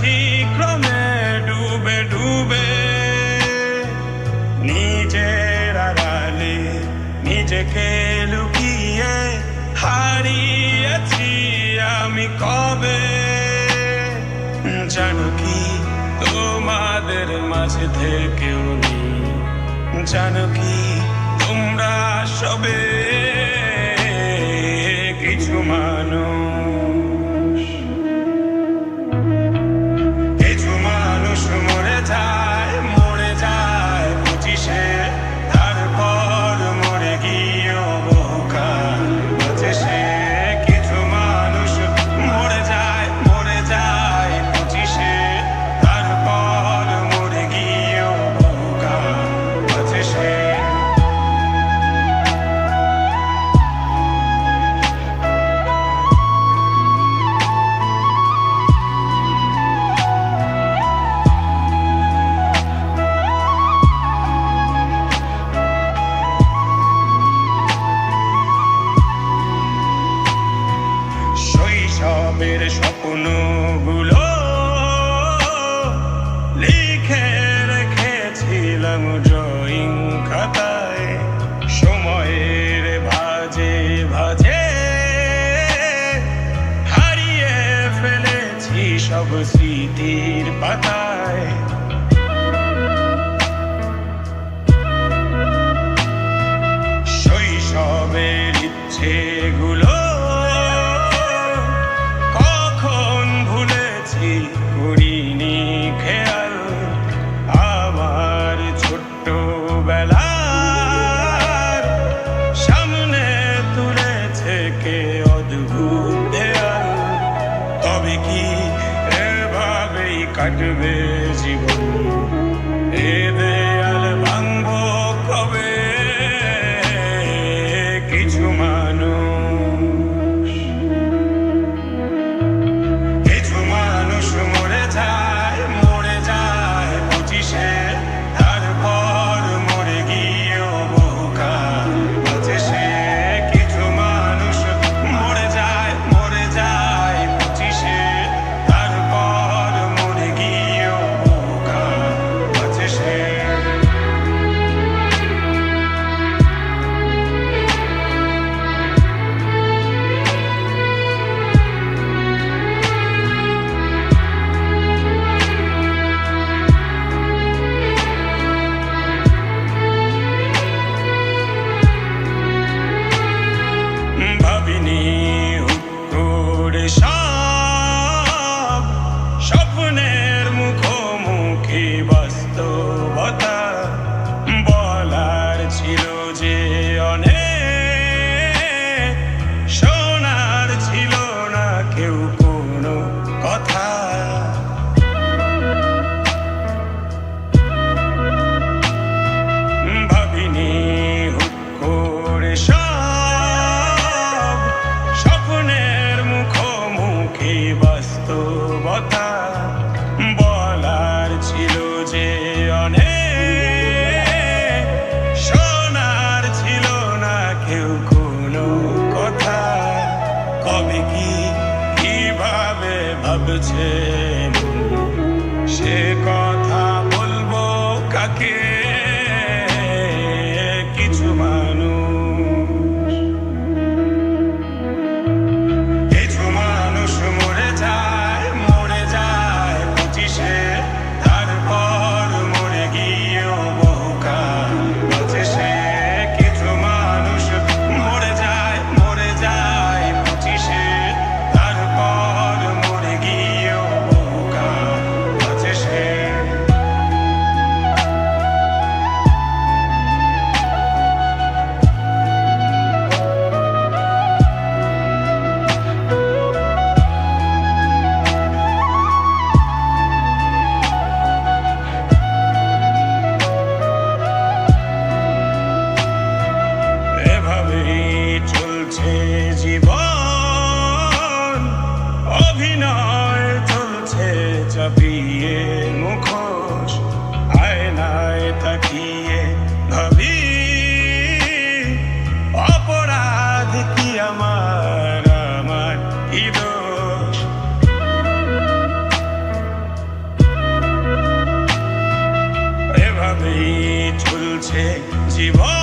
আছি ক্রমে ডুবে ডুবে। নিজের আড়ালে, নিজেকে লুকিয়ে হারিয়েছি আমি কবে? জানো কি, তোমাদের মাঝে থেকেও নেই। জানো কি, তোমরা সবে কিছু মানুষ সব স্মৃতির পাতায়। after this you will এভাবেই চলছে জীবন